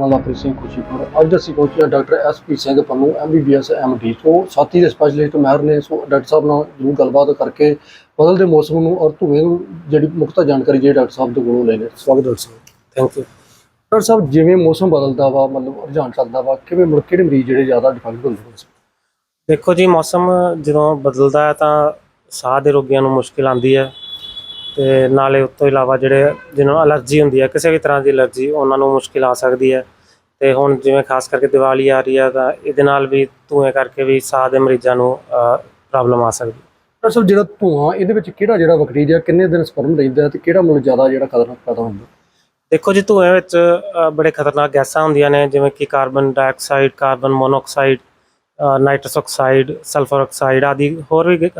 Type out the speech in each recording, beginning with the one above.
ਨਾਲ ਸਿੰਘ ਖੁਸ਼ੀਪੁਰ ਅੱਜ ਅਸੀਂ ਪਹੁੰਚੇ ਹਾਂ doctor S P Singh Pannu MBBS MD ਤੋਂ ਸਾਥੀ ਦੇ ਸਪੈਸ਼ਲਿਸਟ ਮਾਹਿਰ ਨੇ ਸੋ ਡਾਕਟਰ ਸਾਹਿਬ ਨਾਲ ਜਰੂਰ ਗੱਲਬਾਤ ਕਰਕੇ ਬਦਲਦੇ ਮੌਸਮ ਨੂੰ ਔਰ ਧੂਏ ਨੂੰ ਜਿਹੜੀ ਮੁਕਤਾ ਜਾਣਕਾਰੀ ਜਿਹੜੀ ਡਾਕਟਰ ਸਾਹਿਬ ਦੇ ਕੋਲੋਂ ਲੈਣੇ ਸਵਾਗਤ doctor Sahib. Thank you doctor ਸਾਹਿਬ, ਜਿਵੇਂ ਮੌਸਮ ਬਦਲਦਾ ਵਾ, ਮਤਲਬ ਰੁਝਾਨ ਚੱਲਦਾ ਵਾ, ਕਿਵੇਂ ਮੁੜ ਕਿਹੜੇ ਮਰੀਜ਼ ਜਿਹੜੇ ਜ਼ਿਆਦਾ ਡਿਫੈਕਟ ਹੁੰਦੇ ਨੇ? ਦੇਖੋ ਜੀ, ਮੌਸਮ ਜਦੋਂ ਬਦਲਦਾ ਹੈ ਤਾਂ ਸਾਹ ਦੇ ਰੋਗੀਆਂ ਨੂੰ ਮੁਸ਼ਕਿਲ ਆਉਂਦੀ ਹੈ। ਤੇ ਨਾਲੇ ਉਸ ਤੋਂ ਇਲਾਵਾ ਜਿਹੜੇ ਜਿਨ੍ਹਾਂ ਨੂੰ ਅਲਰਜੀ ਹੁੰਦੀ ਹੈ ਕਿਸੇ ਵੀ ਤਰ੍ਹਾਂ ਦੀ ਅਲਰਜੀ ਉਹਨਾਂ ਨੂੰ ਮੁਸ਼ਕਿਲ ਆ ਸਕਦੀ ਹੈ। ਤੇ ਹੁਣ ਜਿਵੇਂ ਖਾਸ ਕਰਕੇ ਦੀਵਾਲੀ ਆ ਰਹੀ ਹੈ ਤਾਂ ਇਹਦੇ ਨਾਲ ਵੀ ਧੂਏ ਕਰਕੇ ਵੀ ਸਾਹ ਦੇ ਮਰੀਜ਼ਾਂ ਨੂੰ ਪ੍ਰੋਬਲਮ ਆ ਸਕਦੀ ਹੈ। ਡਾਕਟਰ ਸਾਹਿਬ ਜਿਹੜਾ ਧੂਆਂ ਇਹਦੇ ਵਿੱਚ ਕਿਹੜਾ ਜਿਹੜਾ ਬੈਕਟੀਰੀਆ ਕਿੰਨੇ ਦਿਨ ਸਪਰਮ ਰਹਿੰਦਾ ਤੇ ਕਿਹੜਾ ਮਤਲਬ ਜ਼ਿਆਦਾ ਜਿਹੜਾ ਖਤਰਨਾਕ ਪੈਦਾ ਹੁੰਦਾ ਦੇਖੋ ਜੀ ਧੂਏ ਵਿੱਚ ਬੜੇ ਖਤਰਨਾਕ ਗੈਸਾਂ ਹੁੰਦੀਆਂ ਨੇ ਜਿਵੇਂ ਕਿ carbon dioxide carbon monoxide nitrous oxide sulphur oxide ਆਦਿ ਹੋਰ ਵੀ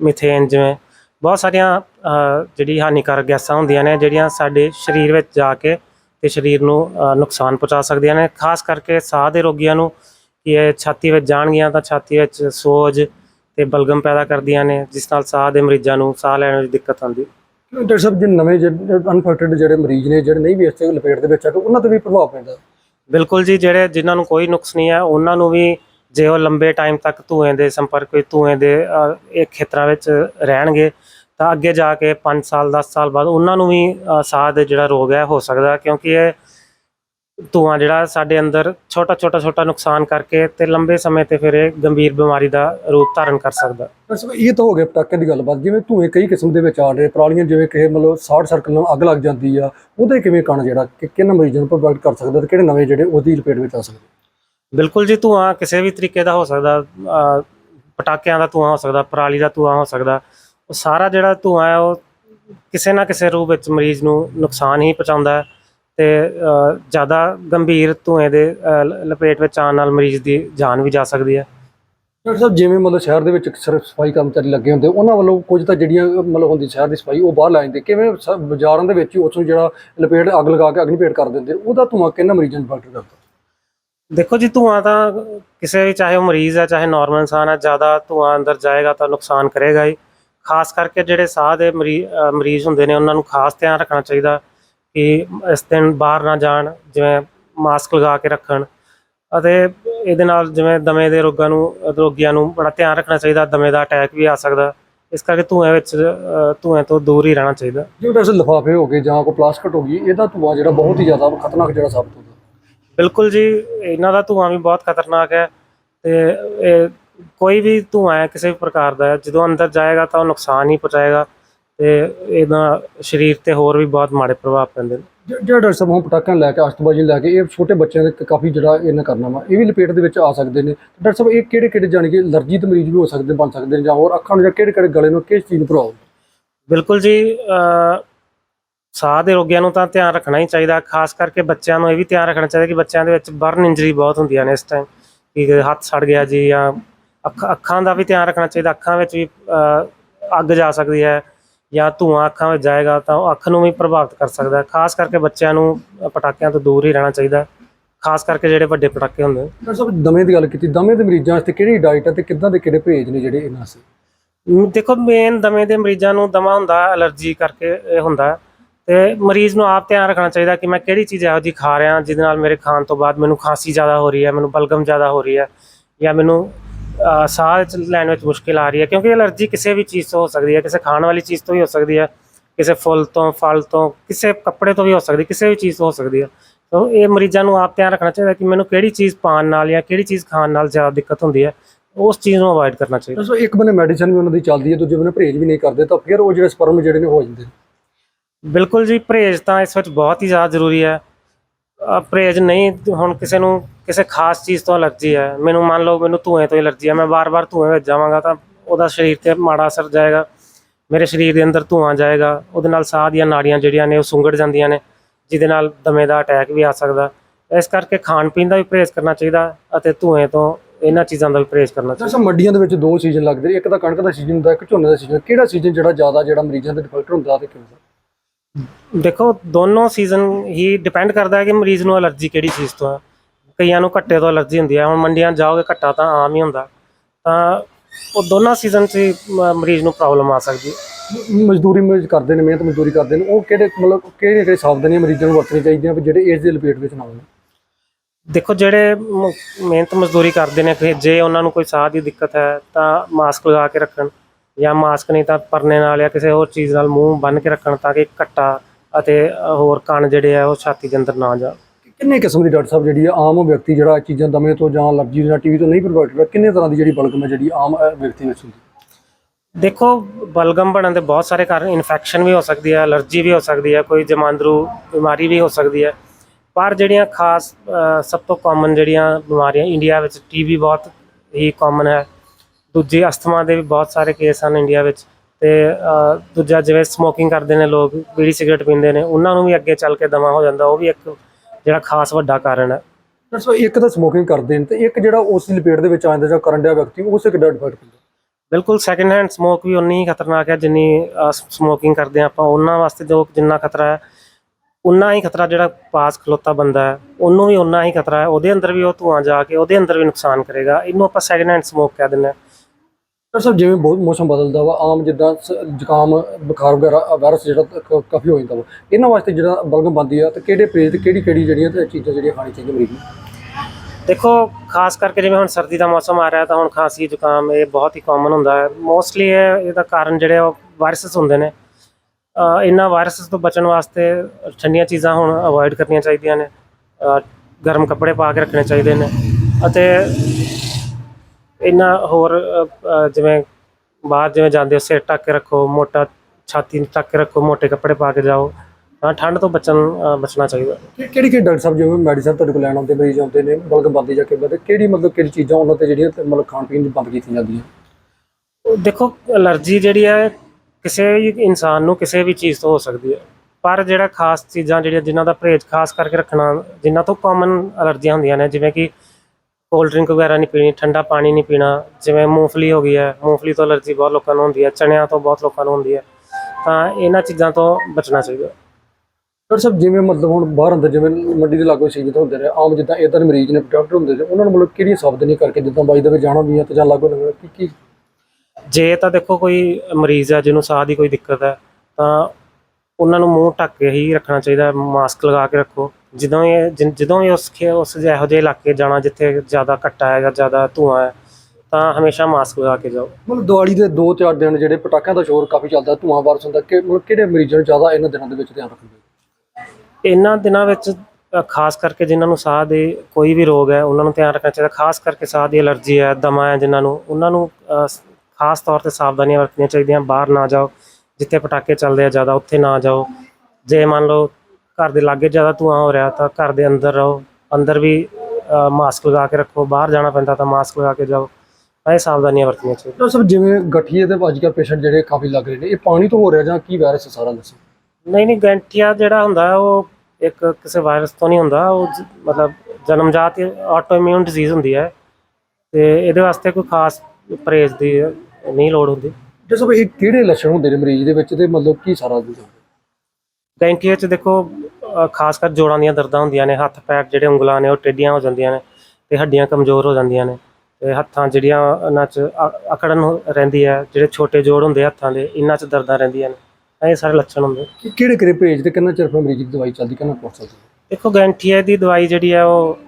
ਮਿਥੇਨ ਜਿਵੇਂ ਬਹੁਤ ਸਾਰੀਆਂ ਜਿਹੜੀ ਹਾਨੀਕਾਰਕ ਗੈਸਾਂ ਹੁੰਦੀਆਂ ਨੇ ਜਿਹੜੀਆਂ ਸਾਡੇ ਸਰੀਰ ਵਿੱਚ ਜਾ ਕੇ ਤੇ ਸਰੀਰ ਨੂੰ ਨੁਕਸਾਨ ਪਹੁੰਚਾ ਸਕਦੀਆਂ ਨੇ। ਖਾਸ ਕਰਕੇ ਸਾਹ ਦੇ ਰੋਗੀਆਂ ਨੂੰ ਕਿ ਇਹ ਛਾਤੀ ਵਿੱਚ ਜਾਣਗੀਆਂ ਤਾਂ ਛਾਤੀ ਵਿੱਚ ਸੋਜ ਤੇ ਬਲਗਮ ਪੈਦਾ ਕਰਦੀਆਂ ਨੇ ਜਿਸ ਨਾਲ ਸਾਹ ਦੇ ਮਰੀਜ਼ਾਂ ਨੂੰ ਸਾਹ ਲੈਣ ਵਿੱਚ ਦਿੱਕਤ ਆਉਂਦੀ। ਡਾਕਟਰ ਸਾਹਿਬ ਜੇ ਨਵੇਂ ਅਨਫੈਕਟਡ ਜਿਹੜੇ ਮਰੀਜ਼ ਨੇ ਜਿਹੜੇ ਨਹੀਂ ਵੀ ਇਸ ਤੇ ਲਪੇਟ ਦੇ ਵਿੱਚ ਆ ਕੇ ਉਹਨਾਂ ਤੇ ਵੀ ਪ੍ਰਭਾਵ ਪੈਂਦਾ। ਬਿਲਕੁਲ ਜੀ ਜਿਹੜੇ ਜਿਨ੍ਹਾਂ ਨੂੰ ਕੋਈ ਨੁਕਸ ਨਹੀਂ ਹੈ ਉਹਨਾਂ ਨੂੰ ਵੀ ਜੇ ਉਹ ਲੰਬੇ ਟਾਈਮ ਤੱਕ ਧੂਏ ਦੇ ਸੰਪਰਕ ਵਿੱਚ, ਧੂਏ ਦੇ ਇਹ ਖੇਤਰਾਂ ਵਿੱਚ ਰਹਿਣਗੇ, ਤਾਂ ਅੱਗੇ ਜਾ ਕੇ 5 ਸਾਲ 10 ਸਾਲ ਬਾਅਦ ਉਹਨਾਂ ਨੂੰ ਵੀ ਸਾਹ ਦੇ ਜਿਹੜਾ ਰੋਗ ਹੈ, ਹੋ ਸਕਦਾ ਕਿਉਂਕਿ ਇਹ ਧੂਆਂ ਜਿਹੜਾ ਸਾਡੇ ਅੰਦਰ ਛੋਟਾ ਛੋਟਾ ਛੋਟਾ ਨੁਕਸਾਨ ਕਰਕੇ ਤੇ ਲੰਬੇ ਸਮੇਂ ਤੇ ਫਿਰ ਇਹ ਗੰਭੀਰ ਬਿਮਾਰੀ ਦਾ ਰੂਪ ਧਾਰਨ ਕਰ ਸਕਦਾ। ਬਸ ਇਹ ਤਾਂ ਹੋ ਗਿਆ ਪਟਾਕੇ ਦੀ ਗੱਲਬਾਤ, ਜਿਵੇਂ ਧੂਏ ਕਈ ਕਿਸਮ ਦੇ ਵਿੱਚ ਆ ਰਹੇ ਪਰਾਲੀਆਂ ਜਿਵੇਂ ਕਿ ਮਤਲਬ ਸ਼ਾਰਟ ਸਰਕਟ ਨਾਲ ਅੱਗ ਲੱਗ ਜਾਂਦੀ ਆ, ਉਹਦੇ ਕਿਵੇਂ ਕਣ ਜਿਹੜਾ, ਕਿ ਕਿਹਨਾਂ ਮਰੀਜ਼ਾਂ ਨੂੰ ਪ੍ਰੋਵਾਈਡ ਕਰ ਸਕਦਾ ਤੇ ਕਿਹੜੇ ਨਵੇਂ ਜਿਹੜੇ ਉਹਦੀ ਲਪੇਟ ਵਿੱਚ ਆ ਸਕਦੇ? ਬਿਲਕੁਲ ਜੀ, ਧੂਆਂ ਕਿਸੇ ਵੀ ਤਰੀਕੇ ਦਾ ਹੋ ਸਕਦਾ ਪਟਾਕਿਆਂ ਦਾ ਧੂਆਂ ਹੋ ਸਕਦਾ, ਪਰਾਲੀ ਦਾ ਧੂਆਂ ਹੋ ਸਕਦਾ, ਉਹ ਸਾਰਾ ਜਿਹੜਾ ਧੂਆਂ ਹੈ, ਉਹ ਕਿਸੇ ਨਾ ਕਿਸੇ ਰੂਪ ਵਿੱਚ ਮਰੀਜ਼ ਨੂੰ ਨੁਕਸਾਨ ਹੀ ਪਹੁੰਚਾਉਂਦਾ ਹੈ ਤੇ ਜ਼ਿਆਦਾ ਗੰਭੀਰ ਧੂਏ ਦੇ ਲਪੇਟ ਵਿੱਚ ਆਉਣ ਨਾਲ ਮਰੀਜ਼ ਦੀ ਜਾਨ ਵੀ ਜਾ ਸਕਦੀ ਹੈ। ਡਾਕਟਰ ਸਾਹਿਬ, ਜਿਵੇਂ ਮਤਲਬ ਸ਼ਹਿਰ ਦੇ ਵਿੱਚ ਸਿਰਫ ਸਫ਼ਾਈ ਕਰਮਚਾਰੀ ਲੱਗੇ ਹੁੰਦੇ, ਉਹਨਾਂ ਵੱਲੋਂ ਕੁਝ ਤਾਂ ਜਿਹੜੀਆਂ, ਮਤਲਬ ਹੁੰਦੀ ਸ਼ਹਿਰ ਦੀ ਸਫ਼ਾਈ, ਉਹ ਬਾਹਰ ਲਾ ਜਾਂਦੇ, ਕਿਵੇਂ ਸ- ਬਾਜ਼ਾਰਾਂ ਦੇ ਵਿੱਚ ਹੀ ਉਸ ਨੂੰ ਜਿਹੜਾ ਲਪੇਟ, ਅੱਗ ਲਗਾ ਕੇ ਅਗਨੀਪੇਟ ਕਰ ਦਿੰਦੇ, ਉਹਦਾ ਧੂਆਂ ਕਿੰਨਾ ਮਰੀਜ਼ਾਂ ਨੂੰ ਇਫੈਕਟ ਕਰਦਾ? ਦੇਖੋ ਜੀ ਧੂਆਂ ਤਾਂ ਕਿਸੇ ਵੀ ਚਾਹੇ ਉਹ ਮਰੀਜ਼ ਹੈ ਚਾਹੇ ਨਾਰਮਲ ਇਨਸਾਨ ਹੈ ਜ਼ਿਆਦਾ ਧੂਆਂ ਅੰਦਰ ਜਾਏਗਾ ਤਾਂ ਨੁਕਸਾਨ ਕਰੇਗਾ ਹੀ। ਖਾਸ ਕਰਕੇ ਜਿਹੜੇ ਸਾਹ ਦੇ ਮਰੀ- ਮਰੀਜ਼ ਹੁੰਦੇ ਨੇ ਉਹਨਾਂ ਨੂੰ ਖਾਸ ਧਿਆਨ ਰੱਖਣਾ ਚਾਹੀਦਾ ਕਿ ਇਸ ਦਿਨ ਬਾਹਰ ਨਾ ਜਾਣ ਜਿਵੇਂ ਮਾਸਕ ਲਗਾ ਕੇ ਰੱਖਣ ਅਤੇ ਇਹਦੇ ਨਾਲ ਜਿਵੇਂ ਦਮੇ ਦੇ ਰੋਗਾਂ ਨੂੰ ਰੋਗੀਆਂ ਨੂੰ ਬੜਾ ਧਿਆਨ ਰੱਖਣਾ ਚਾਹੀਦਾ ਦਮੇ ਦਾ ਅਟੈਕ ਵੀ ਆ ਸਕਦਾ। ਇਸ ਕਰਕੇ ਧੂਏ ਵਿੱਚ ਅ, ਧੂਏ ਤੋਂ ਦੂਰ ਹੀ ਰਹਿਣਾ ਚਾਹੀਦਾ। ਜਿਵੇਂ ਡਾਕਟਰ ਲਿਫਾਫੇ ਹੋ ਗਏ ਜਾਂ ਕੋਈ ਪਲਾਸਟਿਕ ਹੋ ਗਈ ਇਹਦਾ ਧੂਆਂ ਜਿਹੜਾ ਬਹੁਤ ਹੀ ਜ਼ਿਆਦਾ ਖਤਰਨਾਕ ਜਿਹੜਾ ਸਾਬਤ ਹੁੰਦਾ। ਬਿਲਕੁਲ ਜੀ ਇਹਨਾਂ ਦਾ ਧੂਆਂ ਵੀ ਬਹੁਤ ਖਤਰਨਾਕ ਹੈ ਤੇ ਇਹ ਕੋਈ ਵੀ ਧੂਆਂ ਹੈ ਕਿਸੇ ਵੀ ਪ੍ਰਕਾਰ ਦਾ ਜਦੋਂ ਅੰਦਰ ਜਾਏਗਾ ਤਾਂ ਉਹ ਨੁਕਸਾਨ ਹੀ ਪਹੁੰਚਾਏਗਾ ਤੇ ਇਹਦਾ ਸਰੀਰ ਤੇ ਹੋਰ ਵੀ ਬਹੁਤ ਮਾੜੇ ਪ੍ਰਭਾਵ ਪੈਂਦੇ ਨੇ। ਜਿਹੜਾ ਡਾਕਟਰ ਸਾਹਿਬ ਹੁਣ ਪਟਾਕਿਆਂ ਲੈ ਕੇ ਅਸ਼ਤਬਾਜ਼ੀ ਲੈ ਕੇ ਇਹ ਛੋਟੇ ਬੱਚਿਆਂ ਦੇ ਕਾਫੀ ਜਿਹੜਾ ਇਹਨਾਂ ਕਰਨਾ ਵਾ ਇਹ ਵੀ ਲਪੇਟ ਦੇ ਵਿੱਚ ਆ ਸਕਦੇ ਨੇ। ਡਾਕਟਰ ਸਾਹਿਬ ਇਹ ਕਿਹੜੇ ਕਿਹੜੇ ਜਾਣੀ ਕਿ ਅਲਰਜੀ ਦੇ ਮਰੀਜ਼ ਵੀ ਹੋ ਸਕਦੇ ਬਣ ਸਕਦੇ ਨੇ ਜਾਂ ਹੋਰ ਅੱਖਾਂ ਨੂੰ ਜਾਂ ਕਿਹੜੇ ਕਿਹੜੇ ਗਲੇ ਨੂੰ ਕਿਸ ਚੀਜ਼ ਨੂੰ ਪ੍ਰਭਾਵ? ਬਿਲਕੁਲ ਜੀ ਸਾਹ ਦੇ ਰੋਗੀਆਂ ਨੂੰ ਤਾਂ ਧਿਆਨ ਰੱਖਣਾ ਹੀ ਚਾਹੀਦਾ ਖਾਸ ਕਰਕੇ ਬੱਚਿਆਂ ਨੂੰ ਇਹ ਵੀ ਧਿਆਨ ਰੱਖਣਾ ਚਾਹੀਦਾ ਕਿ ਬੱਚਿਆਂ ਦੇ ਵਿੱਚ ਬਰਨ ਇੰਜਰੀ ਬਹੁਤ ਹੁੰਦੀਆਂ ਨੇ ਇਸ ਟਾਈਮ ਕਿ ਹੱਥ ਸੜ ਗਿਆ ਜੀ ਜਾਂ ਅੱਖ- ਦਾ ਵੀ ਧਿਆਨ ਰੱਖਣਾ ਚਾਹੀਦਾ ਅੱਖਾਂ ਵਿੱਚ ਵੀ ਅੱਗ ਜਾ ਸਕਦੀ ਹੈ ਜਾਂ ਧੂਆਂ ਅੱਖਾਂ ਵਿੱਚ ਜਾਏਗਾ ਤਾਂ ਉਹ ਅੱਖ ਨੂੰ ਵੀ ਪ੍ਰਭਾਵਿਤ ਕਰ ਸਕਦਾ ਹੈ ਖਾਸ ਕਰਕੇ ਬੱਚਿਆਂ ਨੂੰ ਪਟਾਕਿਆਂ ਤੋਂ ਦੂਰ ਹੀ ਰਹਿਣਾ ਚਾਹੀਦਾ ਖਾਸ ਕਰਕੇ ਜਿਹੜੇ ਵੱਡੇ ਪਟਾਕੇ ਹੁੰਦੇ ਨੇ ਡਾਕਟਰ ਸਾਹਿਬ ਦਮੇ ਦੀ ਗੱਲ ਕੀਤੀ ਦਮੇ ਦੇ ਮਰੀਜ਼ਾਂ ਵਾਸਤੇ ਕਿਹੜੀ ਡਾਈਟ ਹੈ ਤੇ ਕਿੱਦਾਂ ਦੇ ਕਿਹੜੇ ਪਰਹੇਜ਼ ਨੇ ਜਿਹੜੇ ਇਹਨਾਂ ਮ, ਦੇਖੋ ਮੇਨ ਦਮੇ ਦੇ ਮਰੀਜ਼ਾਂ ਨੂੰ ਦਮਾ ਹੁੰਦਾ ਅਲਰਜੀ ਕਰਕੇ ਇਹ ਹੁੰਦਾ ਹੈ। ਤੇ ਮਰੀਜ਼ ਨੂੰ ਆਪ ਧਿਆਨ ਰੱਖਣਾ ਚਾਹੀਦਾ ਕਿ ਮੈਂ ਕਿਹੜੀ ਚੀਜ਼ ਇਹੋ ਜਿਹੀ ਖਾ ਰਿਹਾ ਜਿਹਦੇ ਨਾਲ ਮੇਰੇ ਖਾਣ ਤੋਂ ਬਾਅਦ ਮੈਨੂੰ ਖਾਂਸੀ ਜ਼ਿਆਦਾ ਹੋ ਰਹੀ ਹੈ, ਮੈਨੂੰ ਬਲਗਮ ਜ਼ਿਆਦਾ ਹੋ ਰਹੀ ਹੈ ਜਾਂ ਮੈਨੂੰ ਸਾਹ ਚ ਲੈਣ ਵਿੱਚ ਮੁਸ਼ਕਿਲ ਆ ਰਹੀ ਹੈ। ਕਿਉਂਕਿ ਅਲਰਜੀ ਕਿਸੇ ਵੀ ਚੀਜ਼ ਤੋਂ ਹੋ ਸਕਦੀ ਹੈ, ਕਿਸੇ ਖਾਣ ਵਾਲੀ ਚੀਜ਼ ਤੋਂ ਵੀ ਹੋ ਸਕਦੀ ਹੈ, ਕਿਸੇ ਫੁੱਲ ਤੋਂ, ਫਲ ਤੋਂ, ਕਿਸੇ ਕੱਪੜੇ ਤੋਂ ਵੀ ਹੋ ਸਕਦੀ ਕਿਸੇ ਵੀ ਚੀਜ਼ ਤੋਂ ਹੋ ਸਕਦੀ ਹੈ। ਸੋ ਇਹ ਮਰੀਜ਼ਾਂ ਨੂੰ ਆਪ ਧਿਆਨ ਰੱਖਣਾ ਚਾਹੀਦਾ ਕਿ ਮੈਨੂੰ ਕਿਹੜੀ ਚੀਜ਼ ਪਾਣ ਨਾਲ ਜਾਂ ਕਿਹੜੀ ਚੀਜ਼ ਖਾਣ ਨਾਲ ਜ਼ਿਆਦਾ ਦਿੱਕਤ ਹੁੰਦੀ ਹੈ, ਉਸ ਚੀਜ਼ ਨੂੰ ਅਵੋਇਡ ਕਰਨਾ ਚਾਹੀਦਾ। ਸੋ ਇੱਕ ਬੰਨੇ ਮੈਡੀਸਨ ਵੀ ਉਹਨਾਂ ਦੀ ਚੱਲਦੀ ਹੈ, ਦੂਜੇ ਬੰਨੇ ਪਰਹੇਜ਼ ਵੀ ਨਹੀਂ ਕਰਦੇ, ਤਾਂ ਫਿਰ ਉਹ ਜਿਹੜੇ ਸਪਰਮ ਜਿਹੜੇ ਨੇ ਹੋ ਜਾਂਦੇ ਨੇ। ਬਿਲਕੁਲ ਜੀ ਪਰਹੇਜ਼ ਤਾਂ ਇਸ ਵਿੱਚ ਬਹੁਤ ਹੀ ਜ਼ਿਆਦਾ ਜ਼ਰੂਰੀ ਹੈ। ਅ, ਪਰਹੇਜ਼ ਨਹੀਂ ਹੁਣ ਕਿਸੇ ਨੂੰ ਕਿਸੇ ਖਾਸ ਚੀਜ਼ ਤੋਂ ਅਲਰਜੀ ਹੈ। ਮੈਨੂੰ ਮੰਨ ਲਓ ਮੈਨੂੰ ਧੂਏ ਤੋਂ ਅਲਰਜੀ ਹੈ। ਮੈਂ ਵਾਰ-ਵਾਰ ਧੂਏ ਵਿੱਚ ਜਾਵਾਂਗਾ ਤਾਂ ਉਹਦਾ ਸਰੀਰ ਤੇ ਮਾੜਾ ਅਸਰ ਜਾਏਗਾ। ਮੇਰੇ ਸਰੀਰ ਦੇ ਅੰਦਰ ਧੂਆਂ ਜਾਏਗਾ। ਉਹਦੇ ਨਾਲ ਸਾਹ ਦੀਆਂ ਨਾੜੀਆਂ ਜਿਹੜੀਆਂ ਨੇ ਉਹ ਸੁੰਗੜ ਜਾਂਦੀਆਂ ਨੇ ਜਿਹਦੇ ਨਾਲ ਦਮੇ ਦਾ ਅਟੈਕ ਵੀ ਆ ਸਕਦਾ। ਇਸ ਕਰਕੇ ਖਾਣ ਪੀਣ ਦਾ ਵੀ ਪਰਹੇਜ਼ ਕਰਨਾ ਚਾਹੀਦਾ ਅਤੇ ਧੂਏ ਤੋਂ ਇਹਨਾਂ ਚੀਜ਼ਾਂ ਦਾ ਵੀ ਪਰਹੇਜ਼ ਕਰਨਾ ਚਾਹੀਦਾ। ਡਾਕਟਰ ਮੰਡੀਆਂ ਦੇ ਵਿੱਚ ਦੋ ਸੀਜ਼ਨ ਲੱਗਦੇ ਨੇ। ਇੱਕ ਤਾਂ ਕਣਕ ਦਾ ਸੀਜ਼ਨ ਹੁੰਦਾ ਇੱਕ ਝੋਨੇ ਦਾ ਸੀਜ਼ਨ। ਕਿਹੜਾ ਸੀਜ਼ਨ ਜਿਹੜਾ ਜ਼ਿਆਦਾ ਜਿਹੜਾ ਮਰੀਜ਼ਾਂ ਦੇ ਡਿਫੈਕਟ ਹੁੰਦਾ ਤੇ ਕਿਉਂ ਦੇਖੋ ਦੋਨੋਂ ਸੀਜ਼ਨ ਹੀ ਡਿਪੈਂਡ ਕਰਦਾ ਹੈ ਕਿ ਮਰੀਜ਼ ਨੂੰ ਅਲਰਜੀ ਕਿਹੜੀ ਚੀਜ਼ ਤੋਂ ਹੈ ਕਈਆਂ ਨੂੰ ਘੱਟੇ ਤੋਂ ਅਲਰਜੀ ਹੁੰਦੀ ਹੈ ਹੁਣ ਮੰਡੀਆਂ ਜਾਓਗੇ ਘੱਟਾ ਤਾਂ ਆਮ ਹੀ ਹੁੰਦਾ। ਤਾਂ ਉਹ ਦੋਨਾਂ ਸੀਜ਼ਨ 'ਚ ਹੀ ਮ- ਮਰੀਜ਼ ਨੂੰ ਪ੍ਰੋਬਲਮ ਆ ਸਕਦੀ ਹੈ। ਮਜ਼ਦੂਰੀ ਮਜ਼ ਕਰਦੇ ਨੇ ਮਿਹਨਤ ਮਜ਼ਦੂਰੀ ਕਰਦੇ ਨੇ। ਉਹ ਕਿਹੜੇ ਮਤਲਬ ਕਿਹੜੇ ਕਿਹੜੇ ਸਾਵਧਾਨੀਆਂ ਮਰੀਜ਼ਾਂ ਨੂੰ ਵਰਤਣੀਆਂ ਚਾਹੀਦੀਆਂ ਵੀ ਜਿਹੜੇ ਇਸ ਦੇ ਲਪੇਟ ਵਿੱਚ ਨਾ ਆਉਣ ਦੇਖੋ ਜਿਹੜੇ ਮ- ਮਿਹਨਤ ਮਜ਼ਦੂਰੀ ਕਰਦੇ ਨੇ ਫਿਰ ਜੇ ਉਹਨਾਂ ਨੂੰ ਕੋਈ ਸਾਹ ਦੀ ਦਿੱਕਤ ਹੈ ਤਾਂ ਮਾਸਕ ਲਗਾ ਕੇ ਰੱਖਣ। ਜਾਂ ਮਾਸਕ ਨਹੀਂ ਤਾਂ ਪਰਨੇ ਨਾਲ ਜਾਂ ਕਿਸੇ ਹੋਰ ਚੀਜ਼ ਨਾਲ ਮੂੰਹ ਬੰਨ੍ਹ ਕੇ ਰੱਖਣ ਤਾਂ ਕਿ ਘੱਟਾ ਅਤੇ ਹੋਰ ਕਣ ਜਿਹੜੇ ਆ ਉਹ ਛਾਤੀ ਦੇ ਅੰਦਰ ਨਾ ਜਾਣ। ਕਿੰਨੇ ਕਿਸਮ ਦੀ ਡਾਕਟਰ ਸਾਹਿਬ ਜਿਹੜੀ ਆ ਆਮ ਵਿਅਕਤੀ ਜਿਹੜਾ ਇਹ ਚੀਜ਼ਾਂ ਦਮੇ ਤੋਂ ਜਾਂ ਅਲਰਜੀ ਜਾਂ ਟੀਵੀ ਤੋਂ ਨਹੀਂ ਹੁੰਦਾ ਕਿੰਨੇ ਤਰ੍ਹਾਂ ਦੀ ਜਿਹੜੀ ਬਲਗਮ ਹੈ ਜਿਹੜੀ ਆਮ ਵਿਅਕਤੀ ਵਿੱਚ ਹੁੰਦੀ ਦੇਖੋ ਬਲਗਮ ਬਣਨ ਦੇ ਬਹੁਤ ਸਾਰੇ ਕਾਰਨ ਇਨਫੈਕਸ਼ਨ ਵੀ ਹੋ ਸਕਦੀ ਹੈ ਅਲਰਜੀ ਵੀ ਹੋ ਸਕਦੀ ਹੈ ਕੋਈ ਜਮਾਂਦਰੂ ਬਿਮਾਰੀ ਵੀ ਹੋ ਸਕਦੀ ਹੈ। ਪਰ ਜਿਹੜੀਆਂ ਖਾਸ ਸਭ ਤੋਂ ਕਾਮਨ ਜਿਹੜੀਆਂ ਬਿਮਾਰੀਆਂ ਇੰਡੀਆ ਵਿੱਚ ਟੀਬੀ ਬਹੁਤ ਹੀ ਕਾਮਨ ਹੈ। ਦੂਜੀ ਅਸਥਮਾ ਦੇ ਵੀ ਬਹੁਤ ਸਾਰੇ ਕੇਸ ਹਨ ਇੰਡੀਆ ਵਿੱਚ ਤੇ ਦੂਜਾ ਜਿਵੇਂ ਸਮੋਕਿੰਗ ਕਰਦੇ ਨੇ ਲੋਕ ਬੀੜੀ ਸਿਗਰਟ ਪੀਂਦੇ ਨੇ ਉਹਨਾਂ ਨੂੰ ਵੀ ਅੱਗੇ ਚੱਲ ਕੇ ਦਮਾ ਹੋ ਜਾਂਦਾ ਉਹ ਵੀ ਇੱਕ ਜਿਹੜਾ ਖਾਸ ਵੱਡਾ ਕਾਰਨ ਹੈ। ਸਾਹਿਬ ਇੱਕ ਤਾਂ ਸਮੋਕਿੰਗ ਕਰਦੇ ਨੇ ਤੇ ਇੱਕ ਜਿਹੜਾ ਉਸ ਦੀ ਲਪੇਟ ਦੇ ਵਿੱਚ ਆ ਜਾਂਦਾ ਜਾਂ ਕਰਨ ਡਿਆ ਵਿਅਕਤੀ ਉਸ ਇੱਕ ਡੈਡ ਫੈਕਟ ਹੁੰਦਾ। ਬਿਲਕੁਲ ਸੈਕੰਡ ਹੈਂਡ ਸਮੋਕ ਵੀ ਉਨੀ ਹੀ ਖਤਰਨਾਕ ਹੈ ਜਿੰਨੀ ਸਮੋਕਿੰਗ ਕਰਦੇ ਆਪਾਂ ਉਹਨਾਂ ਵਾਸਤੇ ਜੋ ਜਿੰਨਾ ਖਤਰਾ ਹੈ ਉਨਾ ਹੀ ਖਤਰਾ ਜਿਹੜਾ ਪਾਸ ਖਲੋਤਾ ਬੰਦਾ ਹੈ ਉਹਨੂੰ ਵੀ ਉਨਾ ਹੀ ਖਤਰਾ ਹੈ ਉਹਦੇ ਅੰਦਰ ਵੀ ਉਹ ਧੂਆਂ ਜਾ ਕੇ ਉਹਦੇ ਅੰਦਰ ਵੀ ਨੁਕਸਾਨ ਕਰੇਗਾ। ਇਹਨੂੰ ਆਪਾਂ ਸੈਕੰਡ ਹੈਂਡ ਸਮੋਕ ਕਹਿ ਦਿੰਦੇ ਹਾਂ। ਡਾਕਟਰ ਸਾਹਿਬ ਜਿਵੇਂ ਬਹੁਤ ਮੌਸਮ ਬਦਲਦਾ ਵਾ, ਆਮ ਜਿੱਦਾਂ ਜ਼ੁਕਾਮ, ਬੁਖਾਰ ਵਗੈਰਾ, ਵਾਇਰਸ ਜਿਹੜਾ ਕਾਫੀ ਹੋ ਜਾਂਦਾ ਵਾ, ਇਹਨਾਂ ਵਾਸਤੇ ਜਿਹੜਾ ਬਲਗਮ ਬੰਦੀ ਆ, ਤੇ ਕਿਹੜੇ ਪੇਜ ਤੇ ਕਿਹੜੀ ਕਿਹੜੀ ਜਿਹੜੀਆਂ ਤੇ ਚੀਜ਼ਾਂ ਜਿਹੜੀਆਂ ਖਾਣੀ ਚਾਹੀਦੀਆਂ ਮਰੀਜ਼ ਨੂੰ? ਦੇਖੋ, ਖਾਸ ਕਰਕੇ ਜਿਵੇਂ ਹੁਣ ਸਰਦੀ ਦਾ ਮੌਸਮ ਆ ਰਿਹਾ, ਤਾਂ ਹੁਣ ਖਾਂਸੀ, ਜ਼ੁਕਾਮ ਇਹ ਬਹੁਤ ਹੀ ਕਾਮਨ ਹੁੰਦਾ ਹੈ। ਮੋਸਟਲੀ ਇਹ, ਇਹਦਾ ਕਾਰਨ ਜਿਹੜੇ ਉਹ ਵਾਇਰਸਸ ਹੁੰਦੇ ਨੇ। ਇਹਨਾਂ ਵਾਇਰਸਸ ਤੋਂ ਬਚਣ ਵਾਸਤੇ ਠੰਡੀਆਂ ਚੀਜ਼ਾਂ ਹੁਣ ਅਵੋਇਡ ਕਰਨੀਆਂ ਚਾਹੀਦੀਆਂ ਨੇ। ਗਰਮ ਕੱਪੜੇ ਪਾ ਕੇ ਰੱਖਣੇ ਚਾਹੀਦੇ ਨੇ। ਅਤੇ ਇਹਨਾਂ ਹੋਰ ਅ, ਜਿਵੇਂ ਬਾਹਰ ਜਿਵੇਂ ਜਾਂਦੇ ਹੋ ਸਿਰ ਢੱਕ ਕੇ ਰੱਖੋ ਮੋਟਾ ਛਾਤੀ ਨੂੰ ਢੱਕ ਕੇ ਰੱਖੋ ਮੋٹے ਕੱਪੜੇ ਪਾ ਕੇ ਜਾਓ ਤਾਂ ਠੰਡ ਤੋਂ ਬਚਣ ਅ, ਬਚਣਾ ਚਾਹੀਦਾ। ਕਿ- ਕਿਹੜੀ ਕਿਹੜੀ ਡਾਕਟਰ ਸਾਹਿਬ ਜਿਵੇਂ ਮੈਡੀਸਨ ਤੁਹਾਡੇ ਕੋਲ ਲੈਣ ਆਉਂਦੇ ਮਰੀਜ਼ ਆਉਂਦੇ ਨੇ ਬਲਗਮ ਬੰਦੀ ਜਾਂ ਕਿਵੇਂ ਤੇ ਕਿਹੜੀ ਮਤਲਬ ਕਿਹੜੀ ਚੀਜ਼ਾਂ ਉਹਨਾਂ ਤੇ ਜਿਹੜੀਆਂ ਤੇ ਮਤਲਬ ਖਾਣ ਪੀਣ ਦੀ ਬੰਦ ਕੀਤੀਆਂ ਜਾਂਦੀਆਂ? ਦੇਖੋ ਅਲਰਜੀ ਜਿਹੜੀ ਹੈ ਕਿਸੇ ਵੀ ਇਨਸਾਨ ਨੂੰ ਕਿਸੇ ਵੀ ਚੀਜ਼ ਤੋਂ ਹੋ ਸਕਦੀ ਹੈ। ਪਰ ਜਿਹੜਾ ਖਾਸ ਚੀਜ਼ਾਂ ਜਿਹੜੀਆਂ ਜਿਨ੍ਹਾਂ ਦਾ ਪਰਹੇਜ਼ ਖਾਸ ਕਰਕੇ ਰੱਖਣਾ ਜਿਨ੍ਹਾਂ ਤੋਂ ਕਾਮਨ ਅਲਰਜੀਆਂ ਹੁੰਦੀਆਂ ਨੇ ਜਿਵੇਂ ਕਿ ਕੋਲਡ ਡਰਿੰਕ ਵਗੈਰਾ ਨਹੀਂ ਪੀਣੀ ਠੰਡਾ ਪਾਣੀ ਨਹੀਂ ਪੀਣਾ ਜਿਵੇਂ ਮੂੰਗਫਲੀ ਹੋ ਗਈ ਹੈ ਮੂੰਗਫਲੀ ਤੋਂ ਅਲਰਜੀ ਬਹੁਤ ਲੋਕਾਂ ਨੂੰ ਹੁੰਦੀ ਹੈ ਚਣਿਆਂ ਤੋਂ ਬਹੁਤ ਲੋਕਾਂ ਨੂੰ ਹੁੰਦੀ ਹੈ ਤਾਂ ਇਹਨਾਂ ਚੀਜ਼ਾਂ ਤੋਂ ਬਚਣਾ ਚਾਹੀਦਾ। ਡਾਕਟਰ ਸਾਹਿਬ ਜਿਵੇਂ ਮਤਲਬ ਹੁਣ ਬਾਹਰ ਅੰਦਰ ਜਿਵੇਂ ਮੰਡੀ ਦੇ ਲਾਗੋ ਸੀਜ਼ਨ ਹੁੰਦੇ ਨੇ ਆਮ ਜਿੱਦਾਂ ਇਦਾਂ ਮਰੀਜ਼ ਨੇ ਡਾਕਟਰ ਹੁੰਦੇ ਨੇ ਉਹਨਾਂ ਨੂੰ ਮਤਲਬ ਕਿਹੜੀਆਂ ਸਾਵਧਾਨੀਆਂ ਕਰਕੇ ਜਿੱਦਾਂ ਬਾਈ ਦੇ ਵਿੱਚ ਜਾਣਾ ਵੀ ਹੈ ਤੇ ਜਾਂ ਲਾਗੋ ਲੰਘਣਾ ਕੀ ਕੀ ਜੇ ਤਾਂ ਦੇਖੋ ਕੋਈ ਮਰੀਜ਼ ਹੈ ਜਿਹਨੂੰ ਸਾਹ ਦੀ ਕੋਈ ਦਿੱਕਤ ਹੈ ਤਾਂ ਉਹਨਾਂ ਨੂੰ ਮੂੰਹ ਢੱਕ ਕੇ ਹੀ ਰੱਖਣਾ ਚਾਹੀਦਾ ਮਾਸਕ ਲਗਾ ਕੇ ਰੱਖੋ। ਜਦੋਂ ਇਹ ਜਿ- ਜਦੋਂ ਵੀ ਉਸ ਖੇ- ਉਸ ਜਿਹੇ ਇਹੋ ਜਿਹੇ ਇਲਾਕੇ ਜਾਣਾ ਜਿੱਥੇ ਜ਼ਿਆਦਾ ਘੱਟਾ ਹੈ ਜਾਂ ਜ਼ਿਆਦਾ ਧੂਆਂ ਹੈ ਤਾਂ ਹਮੇਸ਼ਾ ਮਾਸਕ ਲਗਾ ਕੇ ਜਾਓ। ਮਤਲਬ ਦੀਵਾਲੀ ਦੇ 2-4 ਦਿਨ ਜਿਹੜੇ ਪਟਾਕਿਆਂ ਦਾ ਸ਼ੋਰ ਕਾਫੀ ਚੱਲਦਾ ਧੂਆਂ ਬਾਰਸ ਹੁੰਦਾ ਕਿ ਮਤਲਬ ਕਿਹੜੇ ਮਰੀਜ਼ਾਂ ਨੂੰ ਜ਼ਿਆਦਾ ਇਹਨਾਂ ਦਿਨਾਂ ਦੇ ਵਿੱਚ ਧਿਆਨ ਰੱਖਣਾ ਇਹਨਾਂ ਦਿਨਾਂ ਵਿੱਚ ਅ, ਖਾਸ ਕਰਕੇ ਜਿਨ੍ਹਾਂ ਨੂੰ ਸਾਹ ਦੇ ਕੋਈ ਵੀ ਰੋਗ ਹੈ ਉਹਨਾਂ ਨੂੰ ਧਿਆਨ ਰੱਖਣਾ ਚਾਹੀਦਾ। ਖਾਸ ਕਰਕੇ ਸਾਹ ਦੀ ਐਲਰਜੀ ਹੈ ਦਮਾ ਹੈ ਜਿਨ੍ਹਾਂ ਨੂੰ ਉਹਨਾਂ ਨੂੰ ਅ, ਸ- ਖਾਸ ਤੌਰ ਤੇ ਸਾਵਧਾਨੀਆਂ ਵਰਤਣੀਆਂ ਚਾਹੀਦੀਆਂ। ਬਾਹਰ ਨਾ ਜਾਓ ਜਿੱਥੇ ਪਟਾਕੇ ਚੱਲਦੇ ਆ ਜ਼ਿਆਦਾ ਉੱਥੇ ਨਾ ਜਾਓ। ਜੇ ਮੰਨ ਲਓ ਘਰ ਦੇ ਲਾਗੇ ਜ਼ਿਆਦਾ ਧੂਆਂ ਹੋ ਰਿਹਾ ਤਾਂ ਘਰ ਦੇ ਅੰਦਰ ਰਹੋ ਅੰਦਰ ਵੀ ਮਾਸਕ ਲਗਾ ਕੇ ਰੱਖੋ ਬਾਹਰ ਜਾਣਾ ਪੈਂਦਾ ਤਾਂ ਮਾਸਕ ਲਗਾ ਕੇ ਜਾਓ। ਤਾਂ ਇਹ ਸਾਵਧਾਨੀਆਂ ਵਰਤਣੀਆਂ ਚਾਹੀਦੀਆਂ। ਡਾਕਟਰ ਸਾਹਿਬ ਜਿਵੇਂ ਗਠੀਏ ਦੇ ਅੱਜ ਕੱਲ੍ਹ ਪੇਸ਼ੈਂਟ ਜਿਹੜੇ ਕਾਫੀ ਲੱਗ ਰਹੇ ਨੇ ਇਹ ਪਾਣੀ ਤੋਂ ਹੋ ਰਿਹਾ ਜਾਂ ਕੀ ਵਾਇਰਸ ਹੈ ਸਾਰਾ ਦੱਸੋ? ਨਹੀਂ ਨਹੀਂ ਗੈਂਠੀਆ ਜਿਹੜਾ ਹੁੰਦਾ ਉਹ ਇੱਕ ਕਿਸੇ ਵਾਇਰਸ ਤੋਂ ਨਹੀਂ ਹੁੰਦਾ ਉਹ ਮਤਲਬ ਜਨਮਜਾਤ ਆਟੋਇਮਿਊਨ ਡਿਜ਼ੀਜ਼ ਹੁੰਦੀ ਹੈ। ਤੇ ਇਹਦੇ ਵਾਸਤੇ ਕੋਈ ਖਾਸ ਪਰਹੇਜ਼ ਦੀ ਨਹੀਂ ਲੋੜ ਹੁੰਦੀ। ਸਾਹਿਬ ਇਹ ਕਿਹੜੇ ਲੱਛਣ ਹੁੰਦੇ ਨੇ ਮਰੀਜ਼ ਦੇ ਵਿੱਚ ਤੇ ਮਤਲਬ ਕੀ ਸਾਰਾ ਕੁਝ ਗੈਂਠੀਆ 'ਚ ਦੇਖੋ ਖਾਸ ਕਰ ਜੋੜਾਂ ਦੀਆਂ ਦਰਦਾਂ ਹੁੰਦੀਆਂ ਨੇ ਹੱਥ ਪੈਰ ਜਿਹੜੇ ਉਂਗਲਾਂ ਨੇ ਉਹ ਟੇਢੀਆਂ ਹੋ ਜਾਂਦੀਆਂ ਨੇ ਤੇ ਹੱਡੀਆਂ ਕਮਜ਼ੋਰ ਹੋ ਜਾਂਦੀਆਂ ਨੇ ਤੇ ਹੱਥਾਂ ਜਿਹੜੀਆਂ ਇਹਨਾਂ 'ਚ ਅਕੜਨ ਰਹਿੰਦੀ ਹੈ ਜਿਹੜੇ ਛੋਟੇ ਜੋੜ ਹੁੰਦੇ ਹੱਥਾਂ ਦੇ ਇਹਨਾਂ 'ਚ ਦਰਦਾਂ ਰਹਿੰਦੀਆਂ ਨੇ। ਇਹ ਸਾਰੇ ਲੱਛਣ ਹੁੰਦੇ। ਕਿ ਕਿਹੜੇ ਕਿਹੜੇ ਪੇਜ ਤੇ ਕਿੰਨਾ ਚਿਰ ਮਰੀਜ਼ ਦੀ ਦਵਾਈ ਚੱਲਦੀ ਕਿੰਨਾ ਕੋਰਸ ਚੱਲਦੀ? ਦੇਖੋ ਗੈਂਠੀਆ ਦੀ ਦਵਾਈ ਜਿਹੜੀ ਹੈ ਉਹ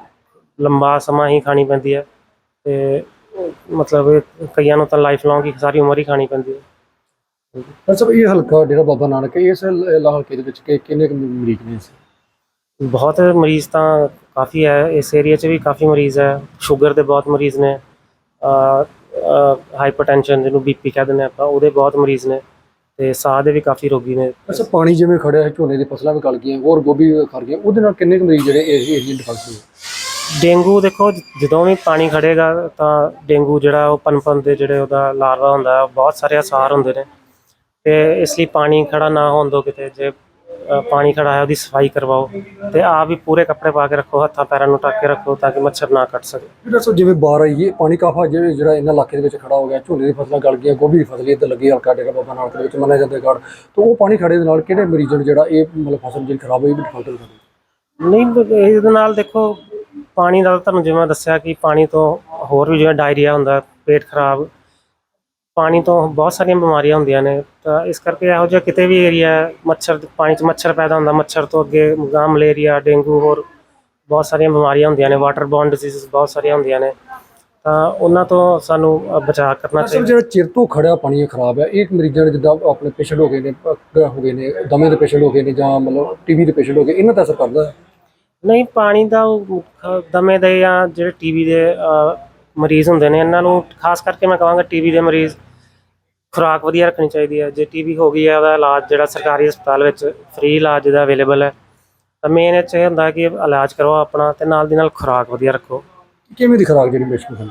ਲੰਬਾ ਸਮਾਂ ਹੀ ਖਾਣੀ ਪੈਂਦੀ ਹੈ ਤੇ ਮਤਲਬ ਕਈਆਂ ਨੂੰ ਤਾਂ ਲਾਈਫ ਲੌਂਗ ਹੀ ਸਾਰੀ ਉਮਰ ਹੀ ਖਾਣੀ ਪੈਂਦੀ ਹੈ। ਡਾਕਟਰ ਸਾਹਿਬ ਇਹ ਹਲਕਾ ਜਿਹੜਾ ਬਾਬਾ ਨਾਨਕ ਇਸ ਲ- ਹਲਕੇ ਦੇ ਵਿੱਚ ਕਿ ਕਿੰਨੇ ਕੁ ਮਰੀਜ਼ ਨੇ ਇਸ? ਬਹੁਤ ਮਰੀਜ਼ ਤਾਂ ਕਾਫੀ ਹੈ ਇਸ ਏਰੀਆ 'ਚ ਵੀ ਕਾਫੀ ਮਰੀਜ਼ ਹੈ ਸ਼ੂਗਰ ਦੇ ਬਹੁਤ ਮਰੀਜ਼ ਨੇ ਹਾਈਪਰਟੈਂਸ਼ਨ ਜਿਹਨੂੰ ਬੀਪੀ ਕਹਿ ਦਿੰਦੇ ਆਪਾਂ ਉਹਦੇ ਬਹੁਤ ਮਰੀਜ਼ ਨੇ ਤੇ ਸਾਹ ਦੇ ਵੀ ਕਾਫੀ ਰੋਗੀ ਨੇ। ਅੱਛਾ ਪਾਣੀ ਜਿਵੇਂ ਖੜਿਆ ਹੈ ਝੋਨੇ ਦੀ ਫਸਲਾਂ ਵੀ ਗਲ ਗਈਆਂ ਹੋਰ ਗੋਭੀ ਵੀ ਖੜ ਗਈ ਉਹਦੇ ਨਾਲ ਕਿੰਨੇ ਕੁ ਮਰੀਜ਼ ਜਿਹੜੇ ਇਸ ਏਰੀਆ ਦੇ ਫਸ ਗਏ? ਡੇਂਗੂ ਦੇਖੋ ਜ- ਜਦੋਂ ਵੀ ਪਾਣੀ ਖੜੇਗਾ ਤਾਂ ਡੇਂਗੂ ਜਿਹੜਾ ਉਹ ਪਨਪਨ ਦੇ ਜਿਹੜੇ ਉਹਦਾ ਲਾਰਵਾ ਹੁੰਦਾ ਹੈ, ਬਹੁਤ ਸਾਰੇ ਅਸਾਰ ਹੁੰਦੇ ਨੇ। ਤੇ ਇਸ ਲਈ ਪਾਣੀ ਖੜਾ ਨਾ ਹੋਣ ਦਿਓ ਕਿਤੇ ਜੇ ਅ, ਪਾਣੀ ਖੜਾ ਹੈ ਉਹਦੀ ਸਫ਼ਾਈ ਕਰਵਾਓ ਤੇ ਆਪ ਵੀ ਪੂਰੇ ਕੱਪੜੇ ਪਾ ਕੇ ਰੱਖੋ ਹੱਥਾਂ ਪੈਰਾਂ ਨੂੰ ਢੱਕ ਕੇ ਰੱਖੋ ਤਾਂ ਕਿ ਮੱਛਰ ਨਾ ਕੱਟ ਸਕੇ। ਜਿਹੜਾ ਸੋ ਜਿਵੇਂ ਬਾਰ ਆਈ ਹੈ ਪਾਣੀ ਕਾਫਾ ਜਿਹੜੇ ਜਿਹੜਾ ਇਹਨਾਂ ਇਲਾਕੇ ਦੇ ਵਿੱਚ ਖੜਾ ਹੋ ਗਿਆ ਝੋਨੇ ਦੀ ਫਸਲਾਂ ਗਲ ਗਈਆਂ ਗੋਭੀ ਦੀ ਫਸਲ ਇੱਧਰ ਲੱਗੀ ਹਲਕਾ ਡੇਰਾ ਬਾਬਾ ਨਾਨਕ ਦੇ ਵਿੱਚ ਮੰਨਿਆ ਜਾਂਦਾ ਗੜ ਤਾਂ ਉਹ ਪਾਣੀ ਖੜੇ ਦੇ ਨਾਲ ਕਿਹੜੇ ਮਰੀਜ਼ਾਂ ਨੂੰ ਜਿਹੜਾ ਇਹ ਮਤਲਬ ਫਸਲ ਜਿਹੜੀ ਖਰਾਬ ਹੋਈ ਵੀ ਡਿਫਾਲਟ ਹੋ ਜਾਂਦੀ? ਨਹੀਂ ਬ- ਇਹਦੇ ਨਾਲ ਦੇਖੋ ਪਾਣੀ ਦਾ ਤਾਂ ਤੁਹਾਨੂੰ ਜਿਵੇਂ ਮੈਂ ਦੱਸਿਆ ਕਿ ਪਾਣੀ ਤੋਂ ਹੋਰ ਵੀ ਜਿਵੇਂ ਡਾਇਰੀਆ ਹੁੰਦਾ ਪੇਟ ਖਰਾਬ ਪਾਣੀ ਤੋਂ ਬਹੁਤ ਸਾਰੀਆਂ ਬਿਮਾਰੀਆਂ ਹੁੰਦੀਆਂ ਨੇ ਤਾਂ ਇਸ ਕਰਕੇ ਇਹੋ ਜਿਹਾ ਕਿਤੇ ਵੀ ਏਰੀਆ ਮੱਛਰ ਪਾਣੀ 'ਚ ਮੱਛਰ ਪੈਦਾ ਹੁੰਦਾ ਮੱਛਰ ਤੋਂ ਅੱਗੇ ਗਾਂ ਮਲੇਰੀਆ ਡੇਂਗੂ ਹੋਰ ਬਹੁਤ ਸਾਰੀਆਂ ਬਿਮਾਰੀਆਂ ਹੁੰਦੀਆਂ ਨੇ ਵਾਟਰ ਬੌਰਨ ਡਿਜ਼ੀਜ਼ਸ ਬਹੁਤ ਸਾਰੀਆਂ ਹੁੰਦੀਆਂ ਨੇ ਤਾਂ ਉਹਨਾਂ ਤੋਂ ਸਾਨੂੰ ਬਚਾਅ ਕਰਨਾ ਅਸਲ ਚਾਹੀਦਾ। ਜਿਹੜਾ ਚਿਰ ਤੋਂ ਖੜਿਆ ਪਾਣੀ ਇਹ ਖਰਾਬ ਹੈ ਇਹ ਮਰੀਜ਼ਾਂ ਨੇ ਜਿੱਦਾਂ ਆਪਣੇ ਪੇਸ਼ੈਂਟ ਹੋ ਗਏ ਨੇ ਅਹ ਹੋ ਗਏ ਨੇ ਦਮੇ ਦੇ ਪੇਸ਼ੈਂਟ ਹੋ ਗਏ ਨੇ ਜਾਂ ਮਤਲਬ ਟੀਵੀ ਦੇ ਪੇਸ਼ੈਂਟ ਹੋ ਗਏ ਇਹਨਾਂ ਤੇ ਅਸਰ ਕਰਦਾ ਹੈ? ਨਹੀਂ ਪਾਣੀ ਦਾ ਉਹ ਮੁੱਖ ਦਮੇ ਦੇ ਜਾਂ ਜਿਹੜੇ ਟੀਵੀ ਦੇ ਮਰੀਜ਼ ਹੁੰਦੇ ਨੇ ਇਹਨਾਂ ਨੂੰ ਖਾਸ ਕਰਕੇ ਮੈਂ ਕਹਾਂਗਾ ਟੀਵੀ ਦੇ ਮਰੀਜ਼ ਖੁਰਾਕ ਵਧੀਆ ਰੱਖਣੀ ਚਾਹੀਦੀ ਹੈ। ਜੇ ਟੀਵੀ ਹੋ ਗਈ ਹੈ ਉਹਦਾ ਇਲਾਜ ਜਿਹੜਾ ਸਰਕਾਰੀ ਹਸਪਤਾਲ ਵਿੱਚ ਫ੍ਰੀ ਇਲਾਜ ਦਾ ਅਵੇਲੇਬਲ ਹੈ। ਤਾਂ ਮੇਨ ਇਹ 'ਚ ਇਹ ਹੁੰਦਾ ਕਿ ਇਲਾਜ ਕਰਵਾਓ ਆਪਣਾ ਤੇ ਨਾਲ ਦੀ ਨਾਲ ਖੁਰਾਕ ਵਧੀਆ ਰੱਖੋ। ਕਿਵੇਂ ਦੀ ਖੁਰਾਕ ਜਿਹੜੀ ਪੇਸ਼ੈਂਟ ਹੈ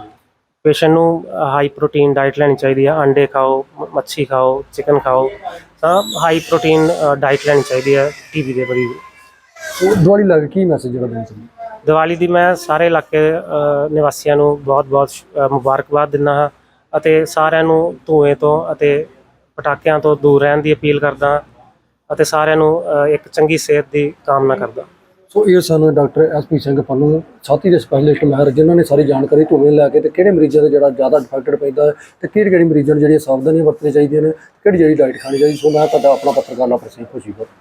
ਪੇਸ਼ੈਂਟ ਨੂੰ ਹਾਈ ਪ੍ਰੋਟੀਨ ਡਾਈਟ ਲੈਣੀ ਚਾਹੀਦੀ ਹੈ। ਅੰਡੇ ਖਾਓ ਮ- ਮੱਛੀ ਖਾਓ ਚਿਕਨ ਖਾਓ ਤਾਂ ਹਾਈ ਪ੍ਰੋਟੀਨ ਡਾਈਟ ਲੈਣੀ ਚਾਹੀਦੀ ਹੈ ਟੀਵੀ ਦੇ ਮਰੀਜ਼ ਨੂੰ। ਉਹ ਲੱਗ ਕੀ ਮੈਸੇਜ ਜਿਹੜਾ ਦੇਣਾ ਚਾਹੁੰਦੇ ਦੀਵਾਲੀ ਦੀ ਮੈਂ ਸਾਰੇ ਇਲਾਕੇ ਅ, ਨਿਵਾਸੀਆਂ ਨੂੰ ਬਹੁਤ-ਬਹੁਤ ਸ਼- ਅ, ਮੁਬਾਰਕਬਾਦ ਦਿੰਦਾ ਹਾਂ ਅਤੇ ਸਾਰਿਆਂ ਨੂੰ ਧੂਏ ਤੋਂ ਅਤੇ ਪਟਾਕਿਆਂ ਤੋਂ ਦੂਰ ਰਹਿਣ ਦੀ ਅਪੀਲ ਕਰਦਾ ਹਾਂ ਅਤੇ ਸਾਰਿਆਂ ਨੂੰ ਅ, ਇੱਕ ਚੰਗੀ ਸਿਹਤ ਦੀ ਕਾਮਨਾ ਕਰਦਾ ਸੋ ਇਹ ਸਨ doctor S P Singh Pannu ਛਾਤੀ ਦੇ ਸਪੈਸ਼ਲਿਸਟ ਮਹਿਰ ਜਿਨ੍ਹਾਂ ਨੇ ਸਾਰੀ ਜਾਣਕਾਰੀ ਧੂਵੇਂ ਲੈ ਕੇ ਤੇ ਕਿਹੜੇ ਮਰੀਜ਼ਾਂ ਦਾ ਜਿਹੜਾ ਜ਼ਿਆਦਾ ਇਫੈਕਟਡ ਪੈਂਦਾ ਹੈ ਤੇ ਕਿਹੜੀ ਕਿਹੜੀ ਮਰੀਜ਼ਾਂ ਨੂੰ ਜਿਹੜੀਆਂ ਸਾਵਧਾਨੀਆਂ ਵਰਤਣੀਆਂ ਚਾਹੀਦੀਆਂ ਨੇ ਕਿਹੜੀ ਜਿਹੜੀ ਡਾਈਟ ਖਾਣੀ ਚਾਹੀਦੀ ਸੋ ਮੈਂ ਤੁਹਾਡਾ ਆਪਣਾ ਪੱਤਰਕਾਰ ਲਾ ਪ੍ਰਸੀਪ ਖੁਸ਼ੀਪੁਰ